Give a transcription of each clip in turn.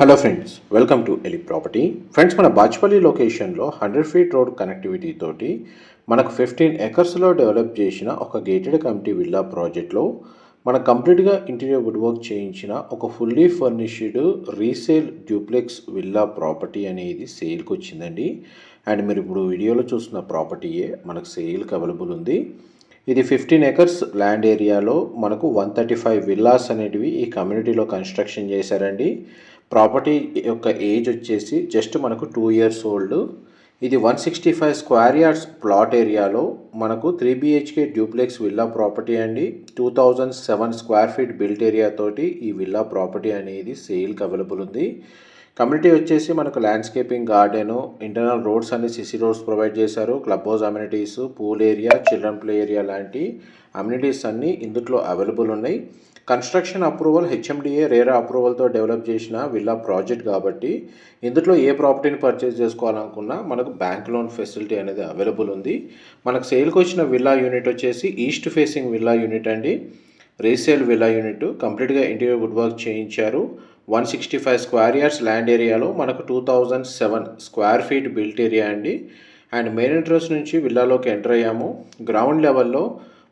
Hello friends welcome to Eli property friends మన బాచ్పల్లి లొకేషన్లో hundred feet road connectivity తోటి మనకు ఫిఫ్టీన్ ఎకర్స్లో డెవలప్ చేసిన ఒక గేటెడ్ కమిటీ విల్లా ప్రాజెక్ట్లో మన కంప్లీట్గా ఇంటీరియర్ వుడ్ వర్క్ చేయించిన ఒక fully furnished resale duplex villa property అనేది సేల్కి వచ్చిందండి. అండ్ మీరు ఇప్పుడు వీడియోలో చూస్తున్న ప్రాపర్టీయే మనకు సేల్కి అవైలబుల్ ఉంది. ఇది ఫిఫ్టీన్ ఎకర్స్ ల్యాండ్ ఏరియాలో మనకు వన్ థర్టీ ఫైవ్ విల్లాస్ అనేటివి ఈ కమ్యూనిటీలో కన్స్ట్రక్షన్ చేశారండి. ప్రాపర్టీ యొక్క ఏజ్ వచ్చేసి జస్ట్ మనకు టూ ఇయర్స్ ఓల్డ్. ఇది one sixty five square yards plot ఏరియాలో మనకు three BHK duplex villa property అండి. Two thousand seven square feet built area తోటి ఈ విల్లా ప్రాపర్టీ అనేది సేల్కి అవైలబుల్ ఉంది. కమ్యూనిటీ వచ్చేసి మనకు ల్యాండ్స్కేపింగ్ గార్డెను ఇంటర్నల్ రోడ్స్ అన్ని సిసి రోడ్స్ ప్రొవైడ్ చేశారు. Club house amenities pool area children play area లాంటి అమ్యూనిటీస్ అన్నీ ఇందులో అవైలబుల్ ఉన్నాయి. కన్స్ట్రక్షన్ అప్రూవల్ హెచ్ఎండిఏ రేరా అప్రూవల్తో డెవలప్ చేసిన విల్లా ప్రాజెక్ట్ కాబట్టి ఇందులో ఏ ప్రాపర్టీని పర్చేస్ చేసుకోవాలనుకున్నా మనకు బ్యాంక్ లోన్ ఫెసిలిటీ అనేది అవైలబుల్ ఉంది. మనకు సేల్కి వచ్చిన విల్లా యూనిట్ వచ్చేసి ఈస్ట్ ఫేసింగ్ విల్లా యూనిట్ అండి. రీసేల్ విల్లా యూనిట్ కంప్లీట్గా ఇంటీరియర్ వుడ్ వర్క్ చేయించారు. One sixty five square years land ఏరియాలో మనకు two thousand seven square feet built area అండి. అండ్ మెయిన్ ఎంట్రన్స్ నుంచి విల్లాలోకి ఎంటర్ అయ్యాము. గ్రౌండ్ లెవెల్లో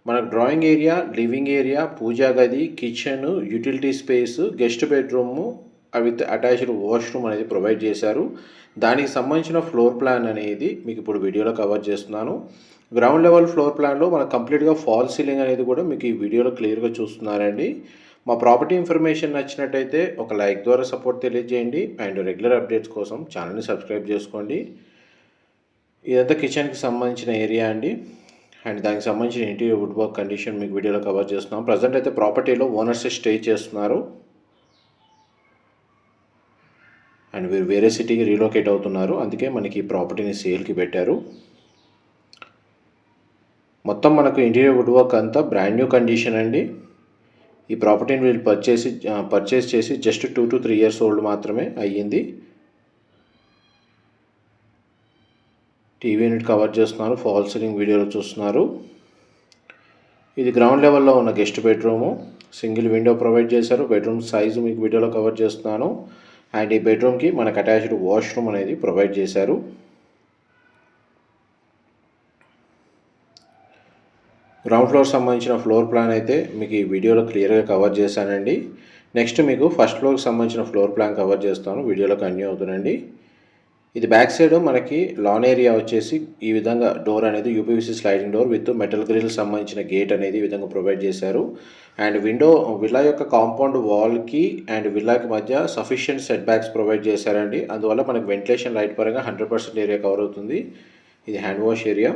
మనకు drawing area living area pooja గది kitchen utility space guest bedroom with attached washroom అనేది ప్రొవైడ్ చేశారు. దానికి సంబంధించిన ఫ్లోర్ ప్లాన్ అనేది మీకు ఇప్పుడు వీడియోలో కవర్ చేస్తున్నాను. గ్రౌండ్ లెవెల్ ఫ్లోర్ ప్లాన్లో మనకు కంప్లీట్గా ఫాల్ సీలింగ్ అనేది కూడా మీకు ఈ వీడియోలో క్లియర్గా చూస్తున్నారండి మా ప్రాపర్టీ ఇన్ఫర్మేషన్ నచ్చినట్టయితే ఒక లైక్ ద్వారా సపోర్ట్ తెలియజేయండి. అండ్ రెగ్యులర్ అప్డేట్స్ కోసం ఛానల్ని సబ్స్క్రైబ్ చేసుకోండి. ఇదంతా కిచెన్కి సంబంధించిన ఏరియా అండి. అండ్ దానికి సంబంధించిన ఇంటీరియర్ వుడ్ వర్క్ కండిషన్ మీకు వీడియోలో కవర్ చేస్తున్నాం. ప్రజెంట్ అయితే ప్రాపర్టీలో ఓనర్స్ స్టే చేస్తున్నారు. అండ్ వీరు వేరే సిటీకి రీలోకేట్ అవుతున్నారు. అందుకే మనకి ఈ ప్రాపర్టీని సేల్కి పెట్టారు. మొత్తం మనకు ఇంటీరియర్ వుడ్ వర్క్ అంతా బ్రాండ్ న్యూ కండిషన్ అండి. ఈ ప్రాపర్టీని వీళ్ళు పర్చేసి పర్చేస్ చేసి just two to three years old మాత్రమే అయ్యింది. టీవీ యూనిట్ కవర్ చేస్తున్నారు ఫాల్ సీలింగ్ వీడియోలో చూస్తున్నారు. ఇది గ్రౌండ్ లెవెల్లో ఉన్న guest bedroom. Single window provide చేశారు. బెడ్రూమ్ సైజు మీకు వీడియోలో కవర్ చేస్తున్నాను. అండ్ ఈ బెడ్రూమ్కి మనకు అటాచ్డ్ వాష్రూమ్ అనేది ప్రొవైడ్ చేశారు. గ్రౌండ్ ఫ్లోర్ సంబంధించిన ఫ్లోర్ ప్లాన్ అయితే మీకు ఈ వీడియోలో క్లియర్గా కవర్ చేశానండి. నెక్స్ట్ మీకు ఫస్ట్ ఫ్లోర్కి సంబంధించిన ఫ్లోర్ ప్లాన్ కవర్ చేస్తాను. వీడియోలో కంటిన్యూ అవుతుందండి. ఇది బ్యాక్ సైడ్ మనకి లాన్ ఏరియా వచ్చేసి ఈ విధంగా డోర్ అనేది UPVC sliding door with metal grill సంబంధించిన గేట్ అనేది ఈ విధంగా ప్రొవైడ్ చేశారు. అండ్ విండో విల్లా యొక్క కాంపౌండ్ వాల్కి అండ్ విల్లాకి మధ్య సఫిషియంట్ సెట్ బ్యాక్స్ ప్రొవైడ్ చేశారండి. అందువల్ల మనకి వెంటిలేషన్ లైట్ పరంగా హండ్రెడ్ పర్సెంట్ ఏరియా కవర్ అవుతుంది. ఇది hand wash area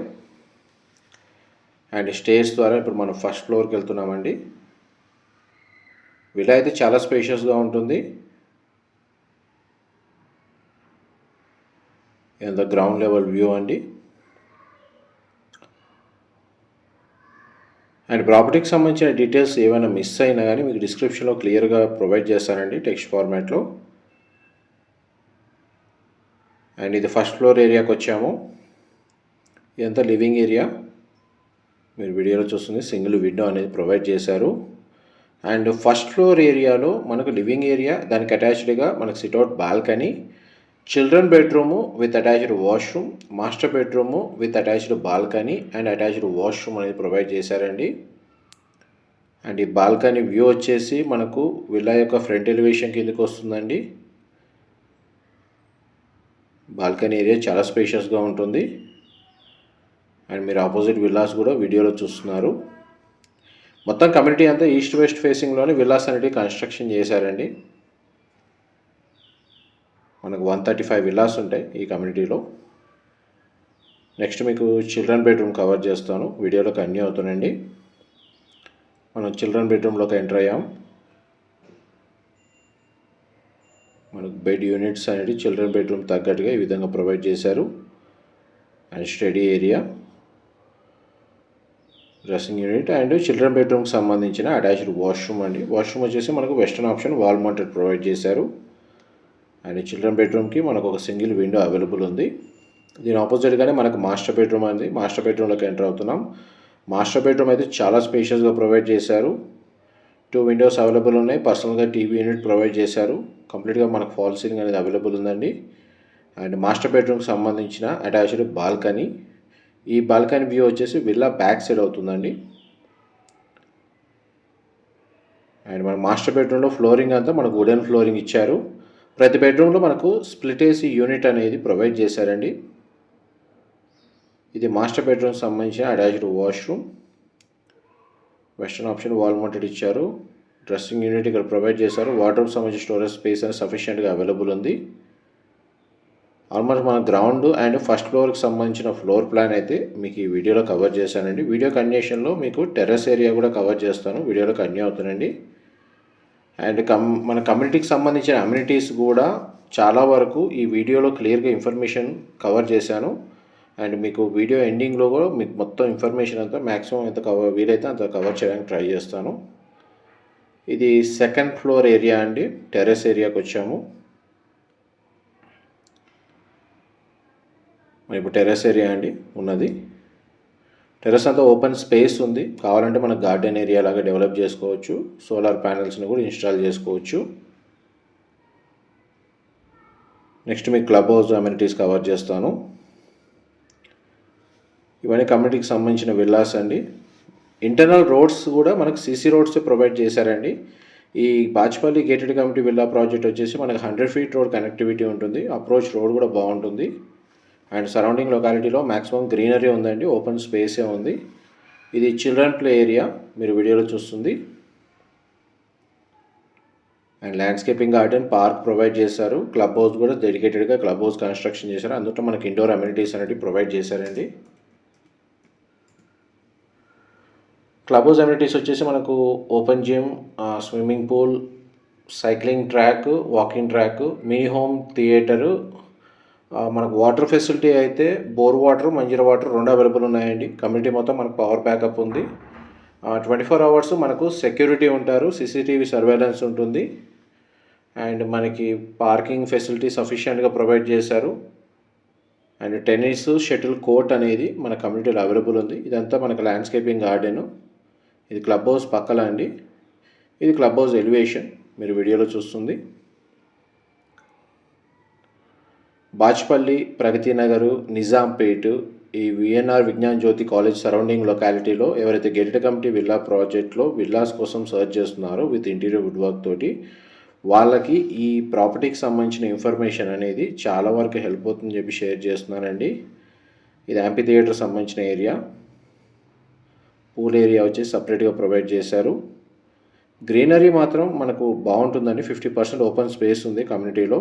and stairs ద్వారా ఇప్పుడు మనం ఫస్ట్ ఫ్లోర్కి వెళ్తున్నామండి. విలా అయితే చాలా స్పేషియస్గా ఉంటుంది. ఇదంతా గ్రౌండ్ లెవెల్ వ్యూ అండి. అండ్ ప్రాపర్టీకి సంబంధించిన డీటెయిల్స్ ఏమైనా మిస్ అయినా కానీ మీకు డిస్క్రిప్షన్లో క్లియర్గా ప్రొవైడ్ చేస్తానండి టెక్స్ట్ ఫార్మాట్లో అండ్ ఇది ఫస్ట్ ఫ్లోర్ ఏరియాకి వచ్చాము. ఇదంతా లివింగ్ ఏరియా మీరు వీడియోలో చూస్తుంది సింగిల్ విండో అనేది ప్రొవైడ్ చేశారు. అండ్ ఫస్ట్ ఫ్లోర్ ఏరియాలో మనకు లివింగ్ ఏరియా దానికి అటాచ్డ్గా మనకు sit out balcony children bedroom with attached washroom master bedroom with attached balcony and attached washroom అనేది ప్రొవైడ్ చేశారండి. అండ్ ఈ బాల్కనీ వ్యూ వచ్చేసి మనకు విల్లా యొక్క ఫ్రంట్ ఎలివేషన్ కిందకి వస్తుందండి. బాల్కనీ ఏరియా చాలా స్పేషియస్గా ఉంటుంది. అండ్ మీరు ఆపోజిట్ విల్లాస్ కూడా వీడియోలో చూస్తున్నారు. మొత్తం కమ్యూనిటీ అంతా ఈస్ట్ వెస్ట్ ఫేసింగ్లోనే విల్లాస్ అనేటివి కన్స్ట్రక్షన్ చేశారండి. మనకు వన్ థర్టీ ఫైవ్ విల్లాస్ ఉంటాయి ఈ కమ్యూనిటీలో. నెక్స్ట్ మీకు చిల్డ్రన్ బెడ్రూమ్ కవర్ చేస్తాను. వీడియోలో కన్యూ అవుతానండి మనం చిల్డ్రన్ బెడ్రూమ్లోకి ఎంటర్ అయ్యాం. మనకు బెడ్ యూనిట్స్ అనేది చిల్డ్రన్ బెడ్రూమ్ తగ్గట్టుగా ఈ విధంగా ప్రొవైడ్ చేశారు. And study area dressing unit and children బెడ్రూమ్కి సంబంధించిన అటాచ్డ్ వాష్రూమ్ అండి. వాష్రూమ్ వచ్చేసి మనకు western option wall mounted provide చేశారు. అండ్ చిల్డ్రన్ బెడ్రూమ్కి మనకు ఒక సింగిల్ విండో అవైలబుల్ ఉంది. దీని ఆపోజిట్గానే మనకు మాస్టర్ బెడ్రూమ్ అనేది మాస్టర్ బెడ్రూమ్లోకి ఎంటర్ అవుతున్నాం. మాస్టర్ బెడ్రూమ్ అయితే చాలా స్పేషియస్గా ప్రొవైడ్ చేశారు. టూ విండోస్ అవైలబుల్ ఉన్నాయి. పర్సనల్గా టీవీ యూనిట్ ప్రొవైడ్ చేశారు. కంప్లీట్గా మనకు ఫాల్ సీలింగ్ అనేది అవైలబుల్ ఉందండి. అండ్ మాస్టర్ బెడ్రూమ్కి సంబంధించిన అటాచ్డ్ బాల్కనీ. ఈ బాల్కనీ వ్యూ వచ్చేసి విల్లా బ్యాక్ సైడ్ అవుతుందండి. అండ్ మన మాస్టర్ బెడ్రూమ్లో ఫ్లోరింగ్ అంతా మనకు వుడెన్ ఫ్లోరింగ్ ఇచ్చారు. ప్రతి బెడ్రూమ్లో మనకు స్ప్లిట్ ఏసీ యూనిట్ అనేది ప్రొవైడ్ చేశారండి. ఇది మాస్టర్ బెడ్రూమ్ సంబంధించిన attached washroom. Western option wall mounted ఇచ్చారు. డ్రెస్సింగ్ యూనిట్ ఇక్కడ ప్రొవైడ్ చేశారు. వాటర్ సంబంధించిన స్టోరేజ్ స్పేస్ అనేది సఫిషియెంట్గా అవైలబుల్ ఉంది. ఆల్మోస్ట్ మన గ్రౌండ్ అండ్ ఫస్ట్ ఫ్లోర్కి సంబంధించిన ఫ్లోర్ ప్లాన్ అయితే మీకు ఈ వీడియోలో కవర్ చేశానండి. వీడియో కండిషన్లో మీకు టెర్రస్ ఏరియా కూడా కవర్ చేస్తాను. వీడియోలో కన్యూ అవుతానండి అండ్ కమ్ మన కమ్యూనిటీకి సంబంధించిన అమ్యూనిటీస్ కూడా చాలా వరకు ఈ వీడియోలో క్లియర్గా ఇన్ఫర్మేషన్ కవర్ చేశాను. అండ్ మీకు వీడియో ఎండింగ్లో కూడా మీకు మొత్తం ఇన్ఫర్మేషన్ అంతా మ్యాక్సిమం ఎంత కవర్ వీలైతే అంత కవర్ చేయడానికి ట్రై చేస్తాను. ఇది సెకండ్ ఫ్లోర్ ఏరియా అండి. టెర్రస్ ఏరియాకి వచ్చాము. ఇప్పుడు టెర్రస్ ఏరియా అండి ఉన్నది. టెర్రస్ అంతా ఓపెన్ స్పేస్ ఉంది. కావాలంటే మన గార్డెన్ ఏరియా లాగా డెవలప్ చేసుకోవచ్చు. సోలార్ ప్యానల్స్ని కూడా ఇన్స్టాల్ చేసుకోవచ్చు. నెక్స్ట్ మీకు క్లబ్ హౌస్ అమ్యూనిటీస్ కవర్ చేస్తాను. ఇవన్నీ కమ్యూనిటీకి సంబంధించిన విల్లాస్ అండి. ఇంటర్నల్ రోడ్స్ కూడా మనకు సీసీ రోడ్స్ ప్రొవైడ్ చేశారండి. ఈ Bachupally gated community villa project వచ్చేసి మనకు హండ్రెడ్ ఫీట్ రోడ్ కనెక్టివిటీ ఉంటుంది. అప్రోచ్ రోడ్ కూడా బాగుంటుంది. అండ్ సరౌండింగ్ లొకాలిటీలో మ్యాక్సిమం గ్రీనరీ ఉందండి ఓపెన్ స్పేసే ఉంది. ఇది చిల్డ్రన్ ప్లే ఏరియా మీరు వీడియోలో చూస్తుంది. And landscaping garden park provide చేశారు. క్లబ్ హౌస్ కూడా డెడికేటెడ్గా క్లబ్ హౌస్ కన్స్ట్రక్షన్ చేశారు. అందులో మనకి ఇండోర్ అమ్యూనిటీస్ అనేవి ప్రొవైడ్ చేశారండి. క్లబ్ హౌస్ అమ్యూనిటీస్ వచ్చేసి మనకు open gym swimming pool cycling track walking track mini home theatre మనకు వాటర్ ఫెసిలిటీ అయితే బోర్ వాటర్ మంజీర వాటర్ రెండు అవైలబుల్ ఉన్నాయండి. కమ్యూనిటీ మొత్తం మనకు పవర్ బ్యాకప్ ఉంది. ట్వంటీ ఫోర్ అవర్స్ మనకు సెక్యూరిటీ ఉంటారు సీసీటీవీ సర్వేలెన్స్ ఉంటుంది. అండ్ మనకి పార్కింగ్ ఫెసిలిటీ సఫిషియెంట్గా ప్రొవైడ్ చేశారు. అండ్ టెన్నిస్ షటిల్ కోర్ట్ అనేది మన కమ్యూనిటీలో అవైలబుల్ ఉంది. ఇదంతా మనకు ల్యాండ్స్కేపింగ్ గార్డెను ఇది క్లబ్ హౌస్ పక్కల అండి. ఇది క్లబ్ హౌస్ ఎలివేషన్ మీరు వీడియోలో చూస్తుంది. బాచ్పల్లి ప్రగతి నగరు నిజాంపేట్ ఈ VNR Vignana Jyothi college surrounding లొకాలిటీలో ఎవరైతే గెటెడ్ కమిటీ విల్లా ప్రాజెక్ట్లో విల్లాస్ కోసం సర్చ్ చేస్తున్నారో విత్ ఇంటీరియర్ వుడ్ వర్క్ తోటి వాళ్ళకి ఈ ప్రాపర్టీకి సంబంధించిన ఇన్ఫర్మేషన్ అనేది చాలా వరకు హెల్ప్ అవుతుందని చెప్పి షేర్ చేస్తున్నానండి ఇది యాంపీ థియేటర్ సంబంధించిన ఏరియా. పూల్ ఏరియా వచ్చి సపరేట్గా ప్రొవైడ్ చేశారు. గ్రీనరీ మాత్రం మనకు బాగుంటుందండి. ఫిఫ్టీ పర్సెంట్ ఓపెన్ స్పేస్ ఉంది కమ్యూనిటీలో.